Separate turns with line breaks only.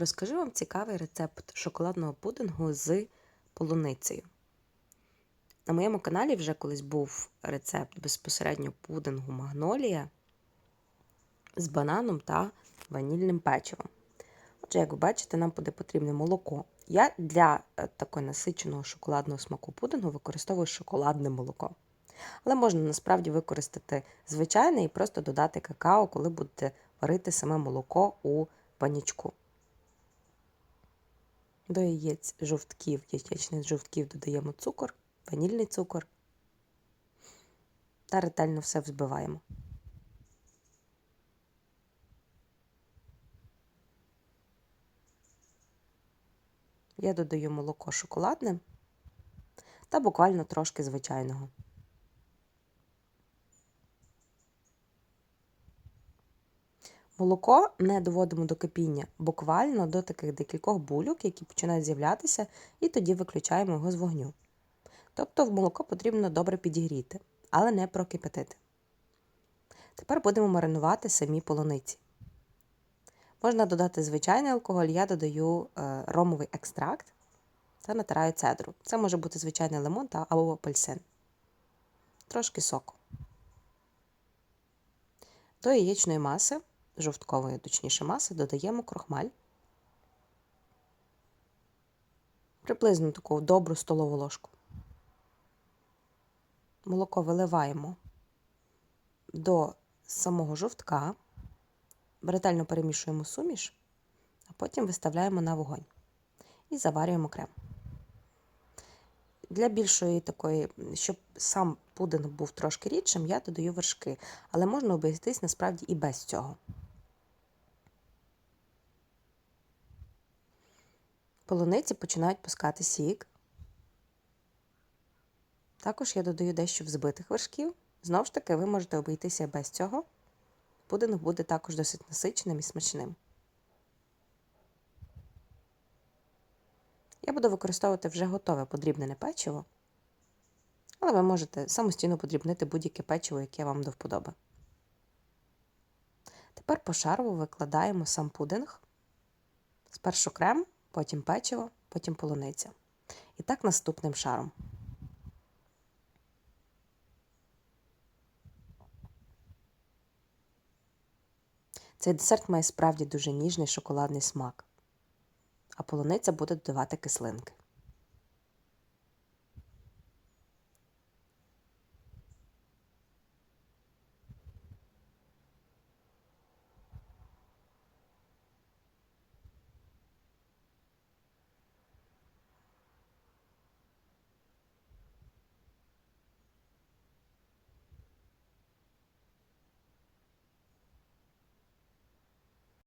Розкажу вам цікавий рецепт шоколадного пудингу з полуницею. На моєму каналі вже колись був рецепт безпосередньо пудингу магнолія з бананом та ванільним печивом. Отже, як ви бачите, нам буде потрібне молоко. Я для е, такого насиченого шоколадного смаку пудингу використовую шоколадне молоко. Але можна насправді використати звичайне і просто додати какао, коли будете варити саме молоко у панічку. До яєць жовтків, яєчних жовтків додаємо цукор, ванільний цукор та ретельно все взбиваємо. Я додаю молоко шоколадне та буквально трошки звичайного. Молоко не доводимо до кипіння, буквально до таких декількох бульок, які починають з'являтися, і тоді виключаємо його з вогню. Тобто в молоко потрібно добре підігріти, але не прокипятити. Тепер будемо маринувати самі полуниці. Можна додати звичайний алкоголь, я додаю е, ромовий екстракт та натираю цедру. Це може бути звичайний лимон та або апельсин. Трошки соку. До яєчної маси жовткової, точніше, маси додаємо крохмаль. Приблизно таку добру столову ложку. Молоко виливаємо до самого жовтка, ретельно перемішуємо суміш, а потім виставляємо на вогонь і заварюємо крем. Для більшої такої, щоб сам пудинг був трошки рідшим, я додаю вершки, але можна обійтись насправді і без цього. Полуниці починають пускати сік. Також я додаю дещо взбитих вершків. Знову ж таки, ви можете обійтися без цього. Пудинг буде також досить насиченим і смачним. Я буду використовувати вже готове подрібнене печиво, але ви можете самостійно подрібнити будь-яке печиво, яке вам до вподоби. Тепер пошарово викладаємо сам пудинг, спершу крем, потім печиво, потім полуниця. І так наступним шаром. Цей десерт має справді дуже ніжний шоколадний смак, а полуниця буде додавати кислинки.